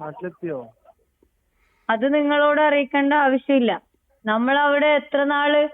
നാട്ടിലെത്തിയോ? അത് നിങ്ങളോട് അറിയിക്കേണ്ട ആവശ്യമില്ല. നമ്മൾ അവിടെ എത്ര നാൾ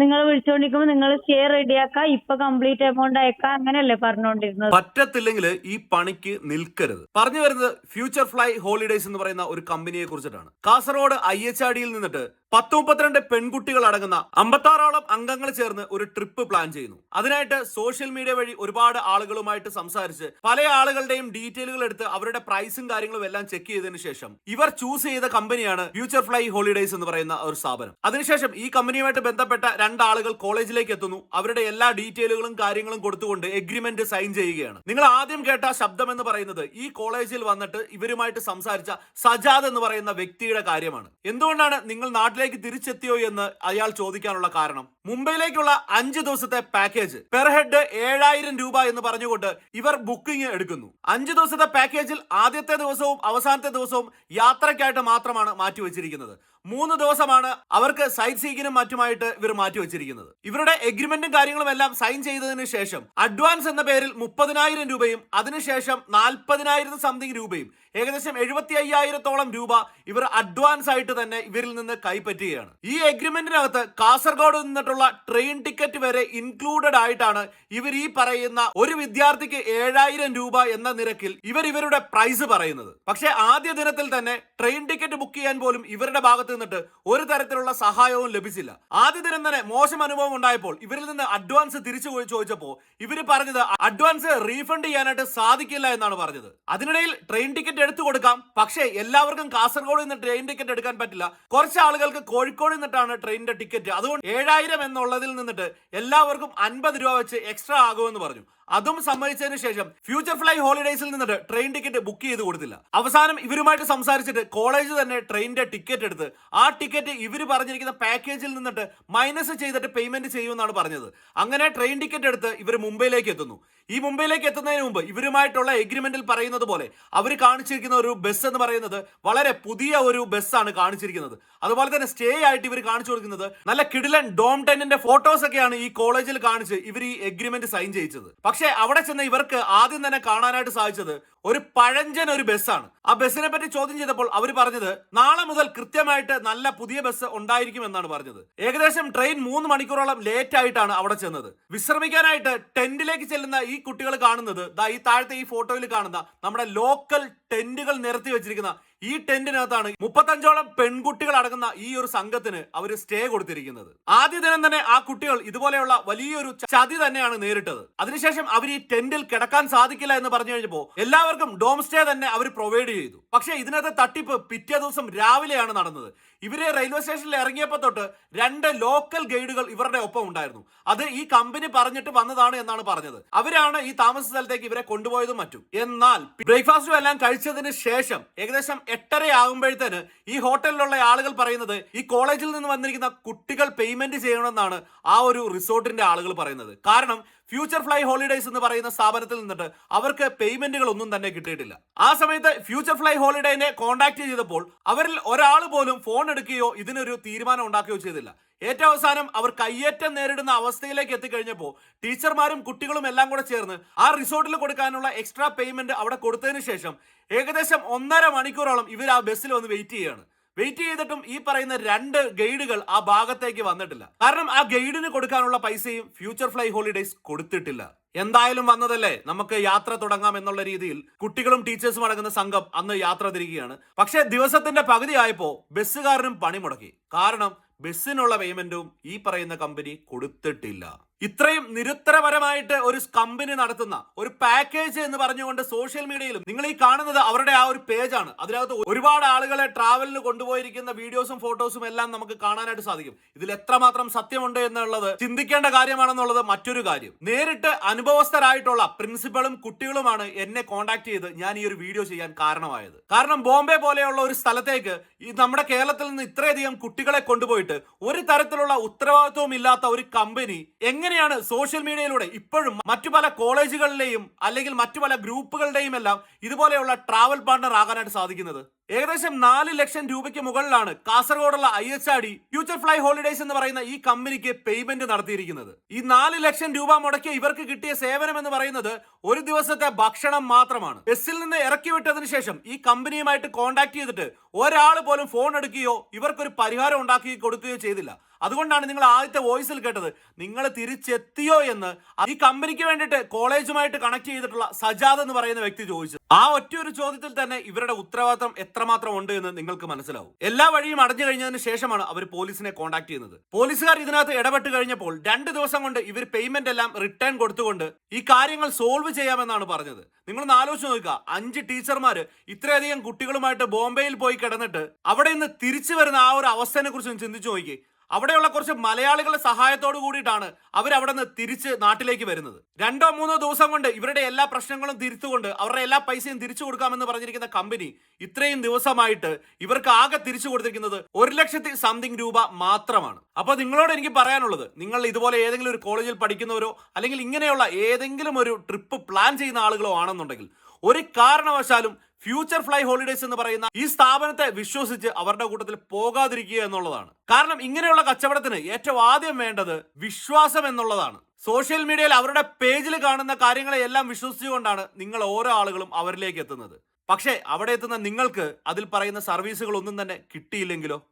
നിങ്ങൾ വിളിച്ചോണ്ടിരിക്കുമ്പോ നിങ്ങൾ സ്റ്റേ റെഡിയാക്ക ഇപ്പൊ കംപ്ലീറ്റ് എമൗണ്ട് അയക്കാം. അങ്ങനെയല്ലേ പറഞ്ഞോണ്ടിരുന്നത്? പറ്റത്തില്ലെങ്കിൽ ഈ പണിക്ക് നിൽക്കരുത്. പറഞ്ഞു വരുന്നത് ഫ്യൂച്ചർ ഫ്ലൈ ഹോളിഡേസ് എന്ന് പറയുന്ന ഒരു കമ്പനിയെ കുറിച്ചിട്ടാണ്. കാസർഗോഡ് ഐ എച്ച് ആർ ഡിയിൽ നിന്നിട്ട് പത്ത് മുപ്പത്തിരണ്ട് പെൺകുട്ടികൾ അടങ്ങുന്ന അമ്പത്താറോളം അംഗങ്ങൾ ചേർന്ന് ഒരു ട്രിപ്പ് പ്ലാൻ ചെയ്യുന്നു. അതിനായിട്ട് സോഷ്യൽ മീഡിയ വഴി ഒരുപാട് ആളുകളുമായിട്ട് സംസാരിച്ച് പല ആളുകളുടെയും ഡീറ്റെയിലുകൾ എടുത്ത് അവരുടെ പ്രൈസും കാര്യങ്ങളും എല്ലാം ചെക്ക് ചെയ്തതിനു ശേഷം ഇവർ ചൂസ് ചെയ്ത കമ്പനിയാണ് ഫ്യൂച്ചർ ഫ്ലൈ ഹോളിഡേസ് എന്ന് പറയുന്ന ഒരു സ്ഥാപനം. അതിനുശേഷം ഈ കമ്പനിയുമായിട്ട് ബന്ധപ്പെട്ട രണ്ടാളുകൾ കോളേജിലേക്ക് എത്തുന്നു. അവരുടെ എല്ലാ ഡീറ്റെയിലുകളും കാര്യങ്ങളും കൊടുത്തുകൊണ്ട് എഗ്രിമെന്റ് സൈൻ ചെയ്യുകയാണ്. നിങ്ങൾ ആദ്യം കേട്ട ശബ്ദം എന്ന് പറയുന്നത് ഈ കോളേജിൽ വന്നിട്ട് ഇവരുമായിട്ട് സംസാരിച്ച സജാദ് എന്ന് പറയുന്ന വ്യക്തിയുടെ കാര്യമാണ്. എന്തുകൊണ്ടാണ് നിങ്ങൾ നാട്ടിലേക്ക് തിരിച്ചെത്തിയോ എന്ന് അയാൾ ചോദിക്കാനുള്ള കാരണം? മുംബൈയിലേക്കുള്ള അഞ്ച് ദിവസത്തെ പാക്കേജ് പെർ ഹെഡ് ഏഴായിരം രൂപ എന്ന് പറഞ്ഞുകൊണ്ട് ഇവർ ബുക്കിംഗ് എടുക്കുന്നു. അഞ്ച് ദിവസത്തെ പാക്കേജിൽ ആദ്യത്തെ ദിവസവും അവസാനത്തെ ദിവസവും യാത്രയ്ക്കായിട്ട് മാത്രമാണ് മാറ്റിവെച്ചിരിക്കുന്നത്. മൂന്ന് ദിവസമാണ് അവർക്ക് സൈറ്റ് സീക്കിനും മറ്റുമായിട്ട് ഇവർ മാറ്റി വെച്ചിരിക്കുന്നത്. ഇവരുടെ എഗ്രിമെന്റും കാര്യങ്ങളും എല്ലാം സൈൻ ചെയ്തതിന് ശേഷം അഡ്വാൻസ് എന്ന പേരിൽ മുപ്പതിനായിരം രൂപയും അതിനുശേഷം നാൽപ്പതിനായിരം സംതിങ് രൂപയും ഏകദേശം എഴുപത്തി അയ്യായിരത്തോളം രൂപ ഇവർ അഡ്വാൻസ് ആയിട്ട് തന്നെ ഇവരിൽ നിന്ന് കൈപ്പറ്റുകയാണ്. ഈ എഗ്രിമെന്റിനകത്ത് കാസർഗോഡ് നിന്നിട്ടുള്ള ട്രെയിൻ ടിക്കറ്റ് വരെ ഇൻക്ലൂഡഡ് ആയിട്ടാണ് ഇവർ ഈ പറയുന്ന ഒരു വിദ്യാർത്ഥിക്ക് ഏഴായിരം രൂപ എന്ന നിരക്കിൽ ഇവർ ഇവരുടെ പ്രൈസ് പറയുന്നത്. പക്ഷേ ആദ്യ ദിനത്തിൽ തന്നെ ട്രെയിൻ ടിക്കറ്റ് ബുക്ക് ചെയ്യാൻ പോലും ഇവരുടെ ഭാഗത്ത് നിന്നിട്ട് ഒരു തരത്തിലുള്ള സഹായവും ലഭിച്ചില്ല. ആദ്യ ദിനം തന്നെ മോശം അനുഭവം ഉണ്ടായപ്പോൾ ഇവരിൽ നിന്ന് അഡ്വാൻസ് തിരിച്ചു ചോദിച്ചപ്പോൾ ഇവർ പറഞ്ഞത് അഡ്വാൻസ് റീഫണ്ട് ചെയ്യാനായിട്ട് സാധിക്കില്ല എന്നാണ് പറഞ്ഞത്. അതിനിടയിൽ ട്രെയിൻ ടിക്കറ്റ് എടുത്തു കൊടുക്കാം. പക്ഷേ എല്ലാവർക്കും കാസർഗോഡ് നിന്ന് ട്രെയിൻ ടിക്കറ്റ് എടുക്കാൻ പറ്റില്ല. കുറച്ച് ആളുകൾക്ക് കോഴിക്കോട് നിന്നിട്ടാണ് ട്രെയിനിന്റെ ടിക്കറ്റ് അതുകൊണ്ട് ഏഴായിരം എന്നുള്ളതിൽ നിന്നിട്ട് എല്ലാവർക്കും അൻപത് രൂപ വെച്ച് എക്സ്ട്രാ ആകുമെന്ന് പറഞ്ഞു. അതും സമ്മതിച്ചതിന് ശേഷം ഫ്യൂച്ചർ ഫ്ലൈ ഹോളിഡേസിൽ നിന്നിട്ട് ട്രെയിൻ ടിക്കറ്റ് ബുക്ക് ചെയ്ത് കൊടുത്തില്ല. അവസാനം ഇവരുമായിട്ട് സംസാരിച്ചിട്ട് കോളേജ് തന്നെ ട്രെയിനിന്റെ ടിക്കറ്റ് എടുത്ത് ആ ടിക്കറ്റ് ഇവർ പറഞ്ഞിരിക്കുന്ന പാക്കേജിൽ നിന്നിട്ട് മൈനസ് ചെയ്തിട്ട് പേയ്മെന്റ് ചെയ്യുമെന്നാണ് പറഞ്ഞത്. അങ്ങനെ ട്രെയിൻ ടിക്കറ്റ് എടുത്ത് ഇവർ മുംബൈയിലേക്ക് എത്തുന്നു. ഈ മുംബൈയിലേക്ക് എത്തുന്നതിന് മുമ്പ് ഇവരുമായിട്ടുള്ള എഗ്രിമെന്റിൽ പറയുന്നത് പോലെ അവർ കാണിച്ചിരിക്കുന്ന ഒരു ബസ് എന്ന് പറയുന്നത് വളരെ പുതിയ ഒരു ബസ്സാണ് കാണിച്ചിരിക്കുന്നത്. അതുപോലെ തന്നെ സ്റ്റേ ആയിട്ട് ഇവർ കാണിച്ചു കൊടുക്കുന്നത് നല്ല കിടിലൻ ഡോം ടെന്നിന്റെ ഫോട്ടോസ് ഒക്കെയാണ് ഈ കോളേജിൽ കാണിച്ച് ഇവർ ഈ എഗ്രിമെന്റ് സൈൻ ചെയ്യിച്ചത്. പക്ഷേ അവിടെ ചെന്ന് ഇവർക്ക് ആദ്യം തന്നെ കാണാനായിട്ട് സാധിച്ചത് ഒരു പഴഞ്ചൻ ഒരു ബസ്സാണ്. ആ ബസ്സിനെ പറ്റി ചോദ്യം ചെയ്തപ്പോൾ അവർ പറഞ്ഞത് നാളെ മുതൽ കൃത്യമായിട്ട് നല്ല പുതിയ ബസ് ഉണ്ടായിരിക്കും എന്നാണ് പറഞ്ഞത്. ഏകദേശം ട്രെയിൻ മൂന്ന് മണിക്കൂറോളം ലേറ്റ് ആയിട്ടാണ് അവിടെ ചെന്നത്. വിശ്രമിക്കാനായിട്ട് ടെന്റിലേക്ക് ചെല്ലുന്ന ഈ കുട്ടികൾ കാണുന്നത് ഈ താഴത്തെ ഈ ഫോട്ടോയിൽ കാണുന്ന നമ്മുടെ ലോക്കൽ ടെന്റുകൾ നിരത്തി വെച്ചിരിക്കുന്ന ഈ ടെന്റിനകത്താണ് മുപ്പത്തഞ്ചോളം പെൺകുട്ടികൾ അടങ്ങുന്ന ഈ ഒരു സംഘത്തിന് അവർ സ്റ്റേ കൊടുത്തിരിക്കുന്നത്. ആദ്യ ദിനം തന്നെ ആ കുട്ടികൾ ഇതുപോലെയുള്ള വലിയൊരു ചതി തന്നെയാണ് നേരിട്ടത്. അതിനുശേഷം അവർ ഈ ടെന്റിൽ കിടക്കാൻ സാധിക്കില്ല എന്ന് പറഞ്ഞു കഴിഞ്ഞപ്പോൾ എല്ലാവർക്കും ഡോം സ്റ്റേ തന്നെ അവർ പ്രൊവൈഡ് ചെയ്തു. പക്ഷേ ഇതിനകത്ത് തട്ടിപ്പ് പിറ്റേ ദിവസം രാവിലെയാണ് നടന്നത്. ഇവർ റെയിൽവേ സ്റ്റേഷനിൽ ഇറങ്ങിയപ്പോൾ തൊട്ട് രണ്ട് ലോക്കൽ ഗൈഡുകൾ ഇവരുടെ ഒപ്പം ഉണ്ടായിരുന്നു. അത് ഈ കമ്പനി പറഞ്ഞിട്ട് വന്നതാണ് എന്നാണ് പറഞ്ഞത്. അവരാണ് ഈ താമസ സ്ഥലത്തേക്ക് ഇവരെ കൊണ്ടുപോയതും മറ്റും. എന്നാൽ ബ്രേക്ക്ഫാസ്റ്റും എല്ലാം കഴിച്ചതിന് ശേഷം ഏകദേശം എട്ടര ആകുമ്പോഴത്തേന് ഈ ഹോട്ടലിലുള്ള ആളുകൾ പറയുന്നത് ഈ കോളേജിൽ നിന്ന് വന്നിരിക്കുന്ന കുട്ടികൾ പേയ്മെന്റ് ചെയ്യണമെന്നാണ് ആ ഒരു റിസോർട്ടിന്റെ ആളുകൾ പറയുന്നത്. കാരണം ഫ്യൂച്ചർ ഫ്ലൈ ഹോളിഡേസ് എന്ന് പറയുന്ന സ്ഥാപനത്തിൽ നിന്നിട്ട് അവർക്ക് പേയ്മെന്റുകൾ ഒന്നും തന്നെ കിട്ടിയിട്ടില്ല. ആ സമയത്ത് ഫ്യൂച്ചർ ഫ്ലൈ ഹോളിഡേനെ കോൺടാക്ട് ചെയ്തപ്പോൾ അവരിൽ ഒരാൾ പോലും ഫോൺ എടുക്കുകയോ ഇതിനൊരു തീരുമാനം ഉണ്ടാക്കുകയോ ചെയ്തില്ല. ഏറ്റവും അവസാനം അവർ കയ്യേറ്റം നേരിടുന്ന അവസ്ഥയിലേക്ക് എത്തിക്കഴിഞ്ഞപ്പോൾ ടീച്ചർമാരും കുട്ടികളും എല്ലാം കൂടെ ചേർന്ന് ആ റിസോർട്ടിൽ കൊടുക്കാനുള്ള എക്സ്ട്രാ പേയ്മെന്റ് അവിടെ കൊടുത്തതിന് ശേഷം ഏകദേശം ഒന്നര മണിക്കൂറോളം ഇവർ ആ ബസ്സിൽ വന്ന് വെയിറ്റ് ചെയ്യുകയാണ്. വെയിറ്റ് ചെയ്തിട്ടും ഈ പറയുന്ന രണ്ട് ഗൈഡുകൾ ആ ഭാഗത്തേക്ക് വന്നിട്ടില്ല. കാരണം ആ ഗൈഡിന് കൊടുക്കാനുള്ള പൈസയും ഫ്യൂച്ചർ ഫ്ലൈ ഹോളിഡേസ് കൊടുത്തിട്ടില്ല. എന്തായാലും വന്നതല്ലേ? നമുക്ക് യാത്ര തുടങ്ങാം എന്നുള്ള രീതിയിൽ കുട്ടികളും ടീച്ചേഴ്സും അടങ്ങുന്ന സംഘം അന്ന് യാത്ര തിരികുകയാണ് പക്ഷേ ദിവസത്തിന്റെ പകുതി ആയപ്പോ ബസ്സുകാരനും പണി മുടക്കി കാരണം ബസ്സിനുള്ള പേയ്മെന്റും ഈ പറയുന്ന കമ്പനി കൊടുത്തിട്ടില്ല. ഇത്രയും നിരുത്തരപരമായിട്ട് ഒരു കമ്പനി നടത്തുന്ന ഒരു പാക്കേജ് എന്ന് പറഞ്ഞുകൊണ്ട് സോഷ്യൽ മീഡിയയിലും നിങ്ങൾ ഈ കാണുന്നത് അവരുടെ ആ ഒരു പേജാണ് അതിനകത്ത് ഒരുപാട് ആളുകളെ ട്രാവലിന് കൊണ്ടുപോയിരിക്കുന്ന വീഡിയോസും ഫോട്ടോസും എല്ലാം നമുക്ക് കാണാനായിട്ട് സാധിക്കും. ഇതിൽ എത്രമാത്രം സത്യമുണ്ട് എന്നുള്ളത് ചിന്തിക്കേണ്ട കാര്യമാണെന്നുള്ളത് മറ്റൊരു കാര്യം. നേരിട്ട് അനുഭവസ്ഥരായിട്ടുള്ള പ്രിൻസിപ്പളും കുട്ടികളുമാണ് എന്നെ കോൺടാക്ട് ചെയ്ത് ഞാൻ ഈ ഒരു വീഡിയോ ചെയ്യാൻ കാരണമായത്. കാരണം ബോംബെ പോലെയുള്ള ഒരു സ്ഥലത്തേക്ക് ഈ നമ്മുടെ കേരളത്തിൽ നിന്ന് ഇത്രയധികം കുട്ടികളെ കൊണ്ടുപോയിട്ട് ഒരു തരത്തിലുള്ള ഉത്തരവാദിത്വവും ഇല്ലാത്ത ഒരു കമ്പനി എങ്ങനെ എങ്ങനെയാണ് സോഷ്യൽ മീഡിയയിലൂടെ ഇപ്പോഴും മറ്റു പല കോളേജുകളിലെയും അല്ലെങ്കിൽ മറ്റു പല ഗ്രൂപ്പുകളുടെയും എല്ലാം ഇതുപോലെയുള്ള ട്രാവൽ പാർട്ണർ ആകാനായിട്ട് സാധിക്കുന്നത്. ഏകദേശം നാല് ലക്ഷം രൂപയ്ക്ക് മുകളിലാണ് കാസർഗോഡുള്ള I H R D future fly holidays എന്ന് പറയുന്ന ഈ കമ്പനിക്ക് പേയ്മെന്റ് നടത്തിയിരിക്കുന്നത്. ഈ നാല് ലക്ഷം രൂപ മുടക്കിയ ഇവർക്ക് കിട്ടിയ സേവനം എന്ന് പറയുന്നത് ഒരു ദിവസത്തെ ഭക്ഷണം മാത്രമാണ്. ബസ്സിൽ നിന്ന് ഇറക്കി വിട്ടതിന് ശേഷം ഈ കമ്പനിയുമായിട്ട് കോൺടാക്ട് ചെയ്തിട്ട് ഒരാൾ പോലും ഫോൺ എടുക്കുകയോ ഇവർക്കൊരു പരിഹാരം ഉണ്ടാക്കി കൊടുക്കുകയോ ചെയ്തില്ല. അതുകൊണ്ടാണ് നിങ്ങൾ ആദ്യത്തെ വോയിസിൽ കേട്ടത് നിങ്ങൾ തിരിച്ചെത്തിയോ എന്ന്. ഈ കമ്പനിക്ക് വേണ്ടിയിട്ട് കോളേജുമായിട്ട് കണക്ട് ചെയ്തിട്ടുള്ള സജാദ് എന്ന് പറയുന്ന വ്യക്തി ചോദിച്ചു ആ ഒറ്റ ഒരു ചോദ്യത്തിൽ തന്നെ ഇവരുടെ ഉത്തരവാദിത്തം എത്രമാത്രം ഉണ്ട് എന്ന് നിങ്ങൾക്ക് മനസ്സിലാവും. എല്ലാ വഴിയും അടഞ്ഞു കഴിഞ്ഞതിന് ശേഷമാണ് അവർ പോലീസിനെ കോൺടാക്ട് ചെയ്യുന്നത്. പോലീസുകാർ ഇതിനകത്ത് ഇടപെട്ട് കഴിഞ്ഞപ്പോൾ രണ്ട് ദിവസം കൊണ്ട് ഇവർ പേയ്മെന്റ് എല്ലാം റിട്ടേൺ കൊടുത്തുകൊണ്ട് ഈ കാര്യങ്ങൾ സോൾവ് ചെയ്യാമെന്നാണ് പറഞ്ഞത്. നിങ്ങളൊന്ന് ആലോചിച്ച് നോക്കുക. അഞ്ച് ടീച്ചർമാർ ഇത്രയധികം കുട്ടികളുമായിട്ട് ബോംബെയിൽ പോയി കിടന്നിട്ട് അവിടെ നിന്ന് തിരിച്ചു വരുന്ന ആ ഒരു അവസ്ഥയെ കുറിച്ച് ചിന്തിച്ചു നോക്കി അവിടെയുള്ള കുറച്ച് മലയാളികളുടെ സഹായത്തോട് കൂടിയിട്ടാണ് അവരവിടെ നിന്ന് തിരിച്ച് നാട്ടിലേക്ക് വരുന്നത്. രണ്ടോ മൂന്നോ ദിവസം കൊണ്ട് ഇവരുടെ എല്ലാ പ്രശ്നങ്ങളും തിരുത്തുകൊണ്ട് അവരുടെ എല്ലാ പൈസയും തിരിച്ചു കൊടുക്കാമെന്ന് പറഞ്ഞിരിക്കുന്ന കമ്പനി ഇത്രയും ദിവസമായിട്ട് ഇവർക്ക് ആകെ തിരിച്ചു കൊടുത്തിരിക്കുന്നത് ഒരു ലക്ഷത്തി സംതിങ് രൂപ മാത്രമാണ്. അപ്പൊ നിങ്ങളോട് എനിക്ക് പറയാനുള്ളത് നിങ്ങൾ ഇതുപോലെ ഏതെങ്കിലും ഒരു കോളേജിൽ പഠിക്കുന്നവരോ അല്ലെങ്കിൽ ഇങ്ങനെയുള്ള ഏതെങ്കിലും ഒരു ട്രിപ്പ് പ്ലാൻ ചെയ്യുന്ന ആളുകളോ ആണെന്നുണ്ടെങ്കിൽ ഒരു കാരണവശാലും ഫ്യൂച്ചർ ഫ്ലൈ ഹോളിഡേസ് എന്ന് പറയുന്ന ഈ സ്ഥാപനത്തെ വിശ്വസിച്ച് അവരുടെ കൂട്ടത്തിൽ പോകാതിരിക്കുക എന്നുള്ളതാണ്. കാരണം ഇങ്ങനെയുള്ള കച്ചവടത്തിന് ഏറ്റവും ആദ്യം വേണ്ടത് വിശ്വാസം എന്നുള്ളതാണ്. സോഷ്യൽ മീഡിയയിൽ അവരുടെ പേജിൽ കാണുന്ന കാര്യങ്ങളെ എല്ലാം വിശ്വസിച്ചുകൊണ്ടാണ് നിങ്ങൾ ഓരോ ആളുകളും അവരിലേക്ക് എത്തുന്നത്. പക്ഷേ അവിടെ എത്തുന്ന നിങ്ങൾക്ക് അതിൽ പറയുന്ന സർവീസുകൾ ഒന്നും തന്നെ കിട്ടിയില്ലെങ്കിലോ?